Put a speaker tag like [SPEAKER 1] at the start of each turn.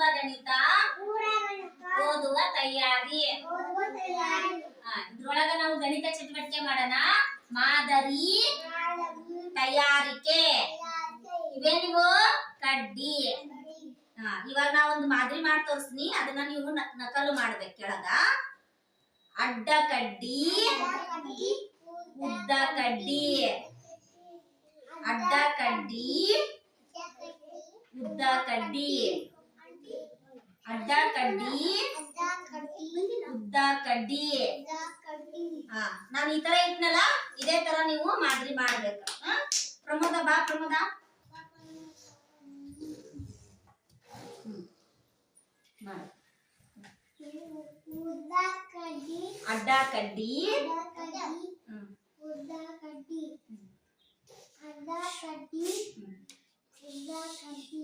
[SPEAKER 1] ಪೂರ್ವ ಗಣಿತ ಓದುವ ತಯಾರಿ. ಇದ್ರೊಳಗ ನಾವು ಗಣಿತ ಚಟುವಟಿಕೆ ಮಾಡೋಣ. ಮಾದರಿ ತಯಾರಿಕೆ. ಇವೇ ನೀವು? ಕಡ್ಡಿ. ಇವಾಗ ನಾ ಒಂದು ಮಾದರಿ ಮಾಡಿ ತೋರಿಸ್ತೀನಿ. ಅದನ್ನ ನೀವು ನಕಲು ಮಾಡ್ಬೇಕು ಕೆಳಗ. ಅಡ್ಡ ಕಡ್ಡಿ, ಉದ್ದ ಕಡ್ಡಿ. ಅಡ್ಡ ಕಡ್ಡಿ, ಉದ್ದ ಕಡ್ಡಿ. ಅಡ್ಡ ಕಡ್ಡಿ? ಉದ್ದ ಕಡ್ಡಿ. ಹಾ, ನಾನು ಈ ತರ ಇಟ್ನಲ್ಲ, ಇದೇ ತರ ನೀವು ಮಾದರಿ ಮಾಡ್ಬೇಕು. ಪ್ರಮೋದ ಬಾ, ಪ್ರಮೋದ. ಅಡ್ಡ ಕಡ್ಡಿ ಉದ್ದ ಕಡ್ಡಿ. ಅಡ್ಡ ಕಡ್ಡಿ ಉದ್ದ ಕಡ್ಡಿ